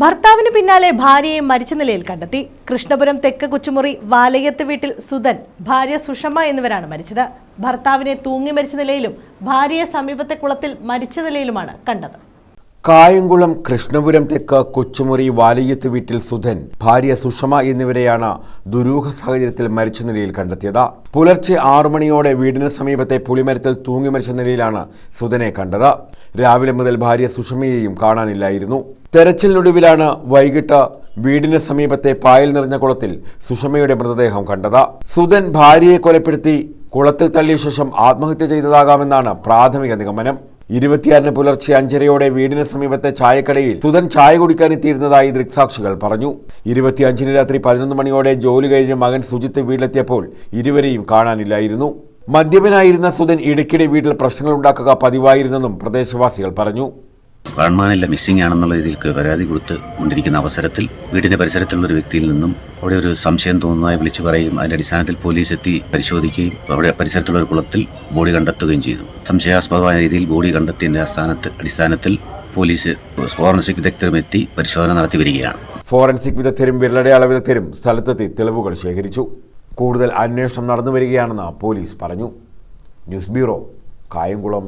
ഭർത്താവിന് പിന്നാലെ ഭാര്യയെ മരിച്ച നിലയിൽ കണ്ടെത്തി. കൃഷ്ണപുരം തെക്ക് കൊച്ചുമുറി വാലയത്ത് വീട്ടിൽ സുധൻ ഭാര്യ സുഷമ എന്നിവരാണ് മരിച്ചത്. ഭർത്താവിനെ തൂങ്ങി മരിച്ച നിലയിലും ഭാര്യയെ സമീപത്തെ കുളത്തിൽ മരിച്ച നിലയിലുമാണ് കണ്ടത്. കായംകുളം കൃഷ്ണപുരം തെക്ക് കൊച്ചുമുറി വാലയത്ത് വീട്ടിൽ സുധൻ ഭാര്യ സുഷമ എന്നിവരെയാണ് ദുരൂഹ സാഹചര്യത്തിൽ മരിച്ച നിലയിൽ കണ്ടെത്തിയത്. പുലർച്ചെ ആറു മണിയോടെ വീടിന് സമീപത്തെ പുളിമരത്തിൽ തൂങ്ങി മരിച്ച നിലയിലാണ് സുധനെ കണ്ടത്. രാവിലെ മുതൽ ഭാര്യ സുഷമയെയും കാണാനില്ലായിരുന്നു. തെരച്ചിലിനൊടുവിലാണ് വൈകിട്ട് വീടിന് സമീപത്തെ പായൽ നിറഞ്ഞ കുളത്തിൽ സുഷമയുടെ മൃതദേഹം കണ്ടത്. സുധൻ ഭാര്യയെ കൊലപ്പെടുത്തി കുളത്തിൽ തള്ളിയ ശേഷം ആത്മഹത്യ ചെയ്തതാകാമെന്നാണ് പ്രാഥമിക നിഗമനം. ഇരുപത്തിയാറിന് പുലർച്ചെ അഞ്ചരയോടെ വീടിന് സമീപത്തെ ചായക്കടയിൽ സുധൻ ചായ കുടിക്കാനെത്തിയിരുന്നതായി ദൃക്സാക്ഷികൾ പറഞ്ഞു. ഇരുപത്തിയഞ്ചിന് രാത്രി പതിനൊന്ന് മണിയോടെ ജോലി കഴിഞ്ഞ് മകൻ സുജിത്ത് വീട്ടിലെത്തിയപ്പോൾ ഇരുവരെയും കാണാനില്ലായിരുന്നു. മദ്യപനായിരുന്ന സുധൻ ഇടയ്ക്കിടെ വീട്ടിൽ പ്രശ്നങ്ങൾ ഉണ്ടാക്കുക പതിവായിരുന്നെന്നും പ്രദേശവാസികൾ പറഞ്ഞു. ഗവൺമാനില്ല മിസ്സിംഗ് ആണെന്നുള്ള രീതിയിൽ പരാതി കൊടുത്ത് കൊണ്ടിരിക്കുന്ന അവസരത്തിൽ വീടിന്റെ പരിസരത്തുള്ള ഒരു വ്യക്തിയിൽ നിന്നും അവിടെ ഒരു സംശയം തോന്നുന്നതായി വിളിച്ചു പറയും അതിന്റെ അടിസ്ഥാനത്തിൽ പോലീസ് എത്തി പരിശോധിക്കുകയും അവിടെ പരിസരത്തുള്ള ഒരു കുളത്തിൽ ബോഡി കണ്ടെത്തുകയും ചെയ്തു. സംശയാസ്പദമായ രീതിയിൽ ബോഡി കണ്ടെത്തിയതിന്റെ അസ്ഥാനത്ത് അടിസ്ഥാനത്തിൽ പോലീസ് ഫോറൻസിക് വിദഗ്ധരും എത്തി പരിശോധന നടത്തി വരികയാണ്. ഫോറൻസിക് വിദഗ്ധരും വിരലടയാള വിദഗ്ധരും സ്ഥലത്തെത്തി തെളിവുകൾ ശേഖരിച്ചു. കൂടുതൽ അന്വേഷണം നടന്നു വരികയാണെന്ന് പോലീസ് പറഞ്ഞു. News bureau Kayamkulam.